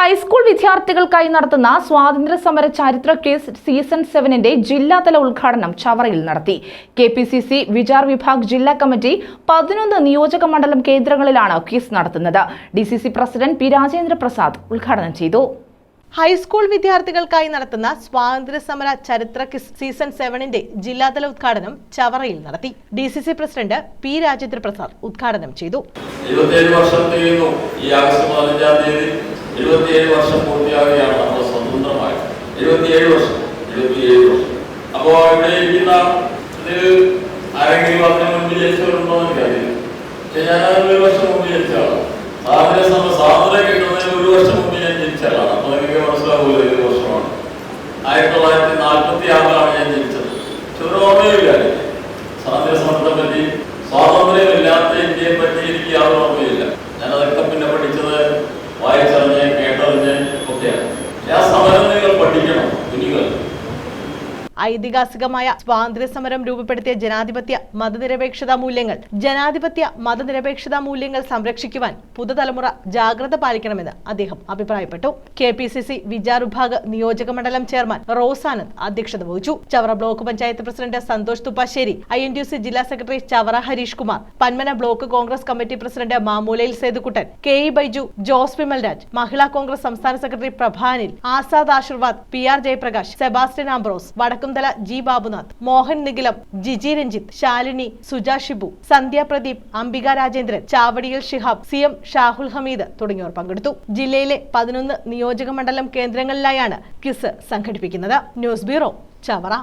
High school വിദ്യാർത്ഥികൾക്കായി നടത്തുന്ന സ്വാതന്ത്ര്യ സമര ചരിത്ര കേസ് സീസൺ സെവനിന്റെ ജില്ലാതല ഉദ്ഘാടനം ചവറയിൽ നടത്തി. K P C C Vichar Vibhag ജില്ലാ കമ്മിറ്റി പതിനൊന്ന് നിയോജക മണ്ഡലം കേന്ദ്രങ്ങളിലാണ് ക്വിസ് നടത്തുന്നത്. D C C president P Rajendra Prasad ഉദ്ഘാടനം ചെയ്തു. ഹൈസ്കൂൾ വിദ്യാർത്ഥികൾക്കായി നടത്തുന്ന സ്വാതന്ത്ര്യ സമര ചരിത്ര കിസ് സീസൺ സെവനിന്റെ ജില്ലാതല ഉദ്ഘാടനം ചവറയിൽ നടത്തി. D C C president P Rajendra Prasad ഉദ്ഘാടനം ചെയ്തു. ഇരുപത്തിയേഴ് വർഷം തികയുന്നു ഈ ആഗസ്റ്റ് പതിനഞ്ചാം തീയതി. ഇരുപത്തിയേഴ് വർഷം പൂർത്തിയാവുകയാണ് നമ്മൾ സ്വതന്ത്രമായത് എഴുപത്തിയേഴ് വർഷം എഴുപത്തിയേഴ് വർഷം. അപ്പോ ഇവിടെ ഇരിക്കുന്ന ഇതിൽ ആരെങ്കിലും അതിന് മുൻപ് ജനിച്ചവരുണ്ടോ എന്ന് എനിക്കറിയില്ല. പക്ഷെ ഞാൻ ഒരു വർഷം മുമ്പ് ജനിച്ച ആളാണ്. സമ സ്വാതന്ത്ര്യം കിട്ടുന്നതിന് ഒരു വർഷം മുമ്പ് ഞാൻ ജനിച്ച ആളാണ്. അപ്പൊ എനിക്ക് മനസ്സിലാവൂല ഏത് വർഷമാണ്. ആയിരത്തി തൊള്ളായിരത്തി നാൽപ്പത്തി ആറിലാണ് ഞാൻ ജനിച്ചത്. പക്ഷെ ഓർമ്മയില്ല ഐതിഹാസികമായ സ്വാതന്ത്ര്യ സമരം രൂപപ്പെടുത്തിയ ജനാധിപത്യ മതനിരപേക്ഷതാ മൂല്യങ്ങൾ ജനാധിപത്യ മതനിരപേക്ഷതാ മൂല്യങ്ങൾ സംരക്ഷിക്കുവാൻ പുതുതലമുറ ജാഗ്രത പാലിക്കണമെന്ന് അദ്ദേഹം അഭിപ്രായപ്പെട്ടു. K P C C Vichar Vibhag നിയോജക മണ്ഡലം ചെയർമാൻ റോസ് ആനന്ദ് അധ്യക്ഷത വഹിച്ചു. Chavara block panchayat president Santhosh Thuppassery I N D C ജില്ലാ secretary Chavara Harish Kumar Panmana block Congress committee president മാമൂലയിൽ Sethukuttan K E Baiju Jose Vimalraj Mahila Congress സംസ്ഥാന secretary Prabhanil Azad Ashirvad P R Jayaprakash Sebastian Ambrose Vadakkumthala G. Babunath Mohan Nikhilam Jiji Ranjith Shalini Suja Shibu Sandhya Pradeep Ambika Rajendran ചാവടിയിൽ Shihab C. M. Shahul Hameed തുടങ്ങിയവർ പങ്കെടുത്തു. ജില്ലയിലെ പതിനൊന്ന് നിയോജക മണ്ഡലം കേന്ദ്രങ്ങളിലായാണ് quiz സംഘടിപ്പിക്കുന്നത്. News bureau Chavara.